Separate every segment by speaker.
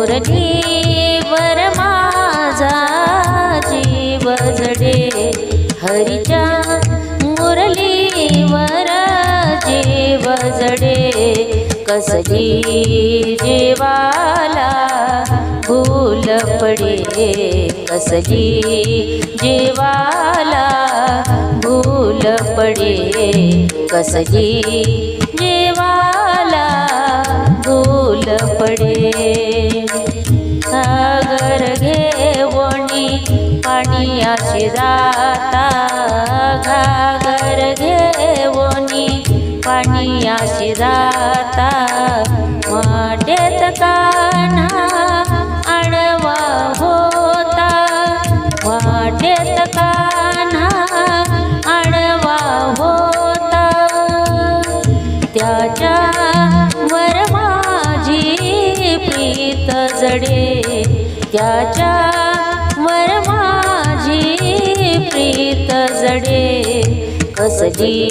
Speaker 1: मुरलीवर माझा जीव जडे. हरीच्या मुरलीवर जीव जडे. कसली जीवाला भूल पडे. कसली जीवाला भूल पडे. कसली पाणी अशी जाता घागर घेवनी. पाणी अशी जाता वाटेत काना आणवा होता. वाटेत काना आणवा होता. त्याच्या वर माझी प्रीत जडे त्याच्या कसली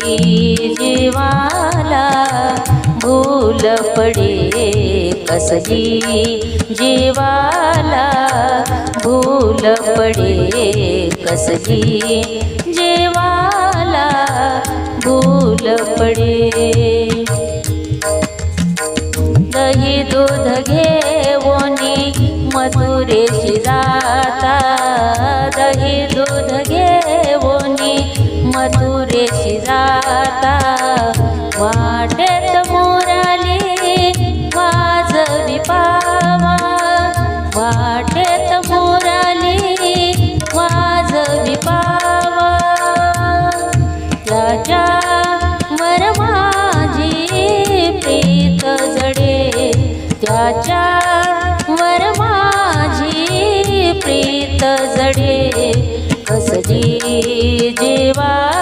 Speaker 1: जीवाला भूल पडे कसली जीवाला भूल पडे कसली जीवाला भूल पडे. दही दूध घे मथुरेशी जाता वाटेत मोराली वाजवी पावा. वाटेत मोराली वाजवी पावा. त्याच्या वर माझी प्रीत जडे. त्याच्या मरमाजी माझी प्रीत जडे. कसली जीवाला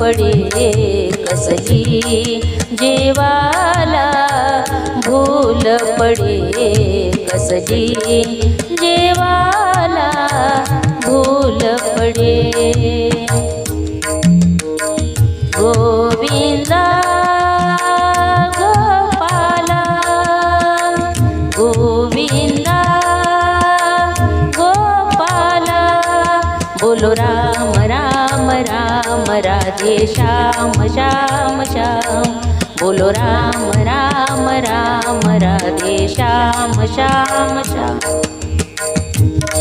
Speaker 1: पडे कसली जीवाला भूल पडे कसली जीवाला भूल पडे गोविंदा राधे श्याम श्याम श्याम. बोलो राम राम राम राधे श्याम श्याम श्याम.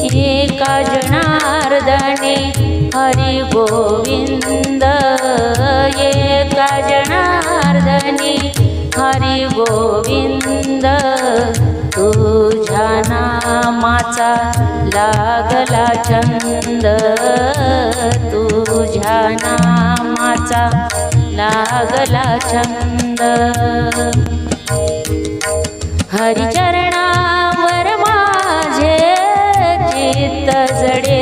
Speaker 1: एका जनार्दने हरि गोविंद. एका जनार्दने हरि गोविंद. नामाचा लागला छंद तुझ्या नामाचा लागला छंद हरिचरणावर माझे चित्त जडे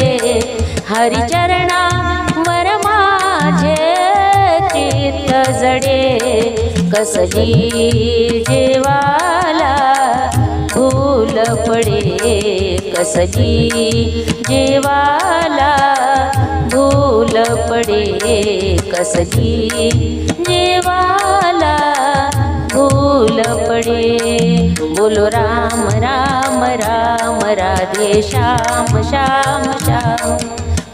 Speaker 1: हरिचरणावर माझे चित्त जडे कसली कसली जेवाला भूल पडे कसली जेवाला भूल पडे. बोलो राम राम राम राधे श्याम श्याम श्याम.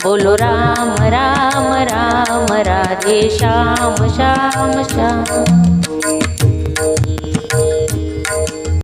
Speaker 1: बोलो राम राम राम राधे श्याम श्याम श्याम.